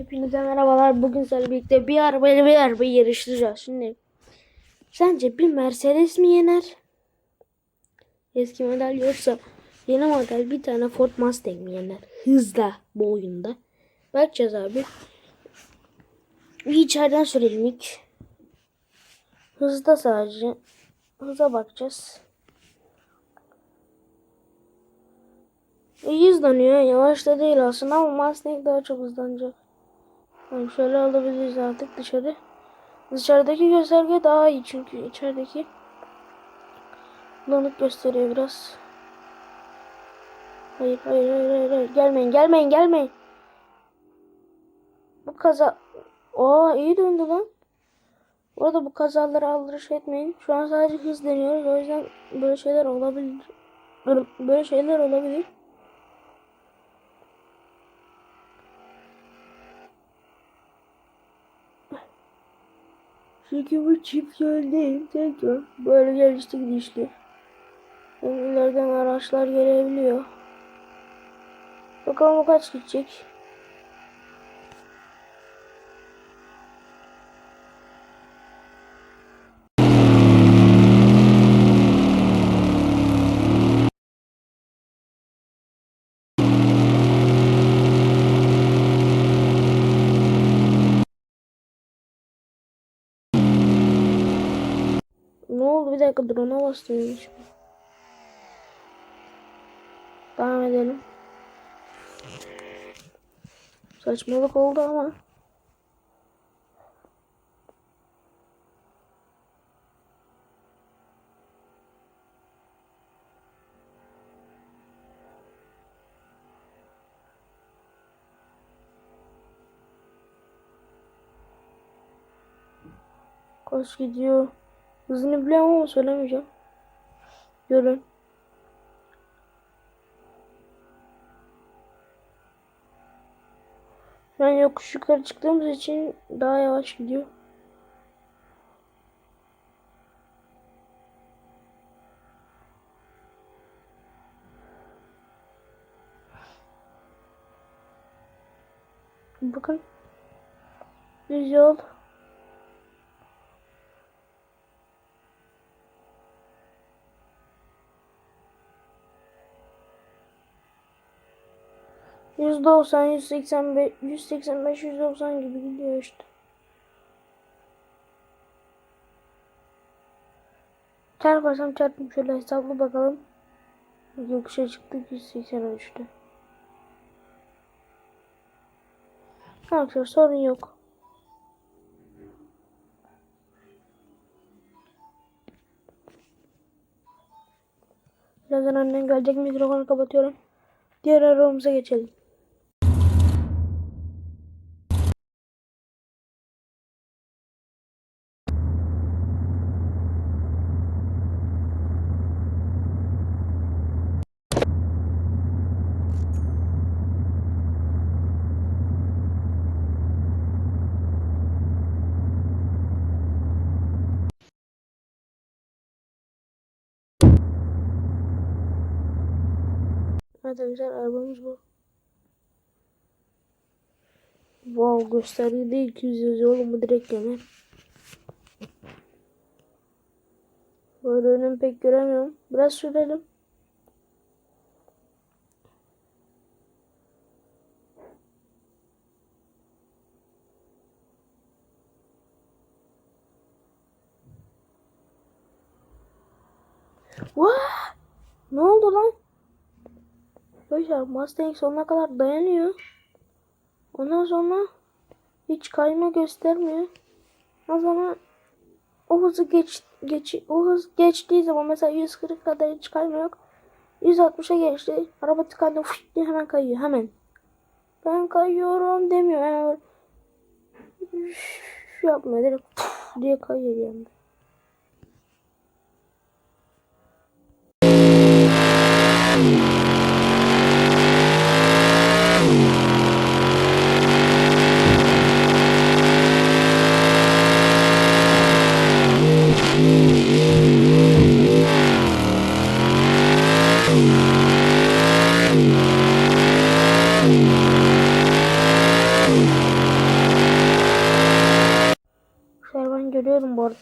Hepinize merhabalar. Bugün sizlerle birlikte bir arabayla bir arabayı yarıştıracağız. Şimdi sence bir Mercedes mi yener? Eski model yoksa yeni model bir tane Ford Mustang mi yener? Hızla bu oyunda. Bakacağız abi. Bir içeriden sürelim ilk. Hızda sadece. Hıza bakacağız. İyi hızlanıyor. Yavaş da değil aslında ama Mustang daha çok hızlanacak. Yani şöyle alabiliriz artık dışarı. Dışarıdaki gösterge daha iyi çünkü içerideki bulanık gösteriyor biraz. Hayır hayır hayır hayır, hayır. gelmeyin gelmeyin gelmeyin. Bu kaza Aa iyi döndü lan. Orada bu kazaları aldırış etmeyin. Şu an sadece hız deniyoruz. O yüzden böyle şeyler olabilir. Böyle şeyler olabilir. Çünkü bu çift yol değil, tek yol. Böyle gelişti gidişli. Hem araçlar gelebiliyor. Bakalım o kaç gidecek. Ne oldu bir dakika drone'a mı? Devam edelim. Saçmalık oldu ama. Kaç gidiyor? Hızını biliyorum ama söylemeyeceğim. Görün. Ben yokuş yukarı çıktığımız için daha yavaş gidiyor. Bakın. Düz yol. Yüz doksan, yüz seksen beş, yüz seksen beş, yüz doksan gibi gidiyor işte. Çarparsam çarptım şöyle hesaplı bakalım. Yokuşa çıktık 180'e düştü. Arkadaşlar sorun yok. Birazdan annen gelecek mikrofonu kapatıyorum. Diğer arabamıza geçelim. Arkadaşlar arabamız bu. Wow göstergede 200 yazıyor oğlum bu direkt yener. Böyle önümü pek göremiyorum. Biraz sürelim. Vaa! Ne oldu lan? Arkadaşlar Mustang sonuna kadar dayanıyor. Ondan sonra hiç kayma göstermiyor. O zaman o hızı geç, geç o hız geçtiği zaman mesela 140 kadar hiç kayma yok. 160'a geçti. Araba tıkandı fış hemen kayıyor hemen. Ben kayıyorum demiyor. Yani böyle yapmıyor direkt diye kayıyor yani.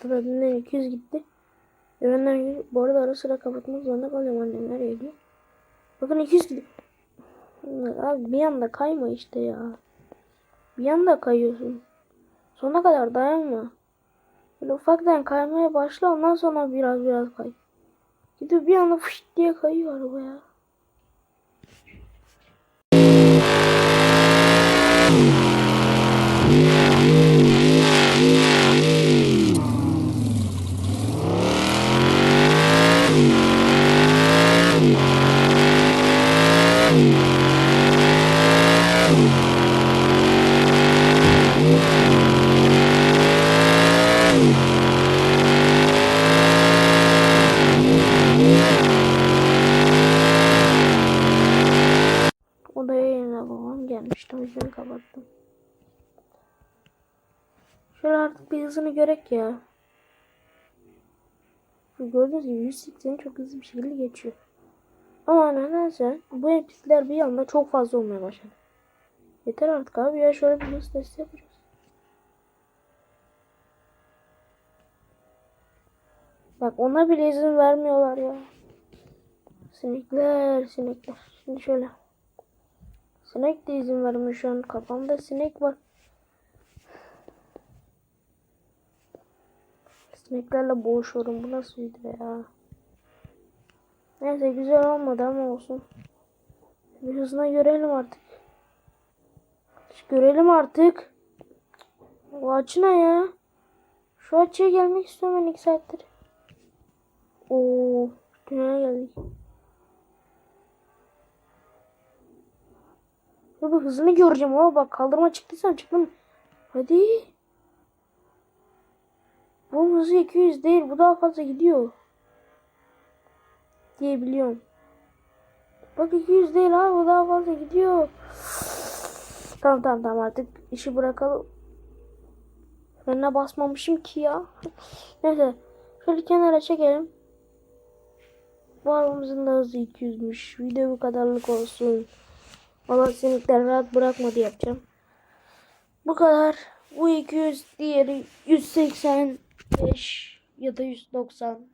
Arada benden 200 gitti. Ve benden bu arada ara sıra kapatmak zorunda kalıyorum annemler geliyor. Bakın 200 gidiyor. Abi bir anda kayma işte ya. Bir anda kayıyorsun. Sona kadar dayanma. Böyle ufaktan kaymaya başla ondan sonra biraz biraz kay. Gidiyor bir anda fışt diye kayıyor araba ya. Şöyle artık bir hızını görek ya. Gördüğünüz gibi 180 çok hızlı bir şekilde geçiyor. Ama nedense bu NPC'ler bir anda çok fazla olmaya başladı. Yeter artık abi ya şöyle bir hız testi yapacağız. Bak ona bile izin vermiyorlar ya. Sinekler, sinekler. Şimdi şöyle. Sinek de izin vermiyor şu an. Kafamda sinek var. Sineklerle boğuşuyorum. Bu nasıl video ya? Neyse güzel olmadı ama olsun. Bir hızına görelim artık. Görelim artık. O açı ya? Şu açıya gelmek istiyorum ben iki saattir. Oo, dünyaya geldik. Bir hızını göreceğim ama bak kaldırma çıktıysan çıktım. Hadi. Bu hızı 200 değil bu daha fazla gidiyor. Diye biliyorum. Bak 200 değil abi bu daha fazla gidiyor. Tamam tamam tamam artık işi bırakalım. Frene basmamışım ki ya. Neyse. Şöyle kenara çekelim. Bu arabamızın da hızı 200'müş. Video bu kadarlık olsun. Valla sinikler rahat bırakmadı yapacağım. Bu kadar. Bu 200 diğeri 185 ya da 190.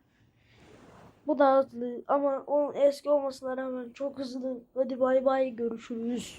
Bu da hızlı ama onun eski olmasına rağmen çok hızlı. Hadi bay bay görüşürüz.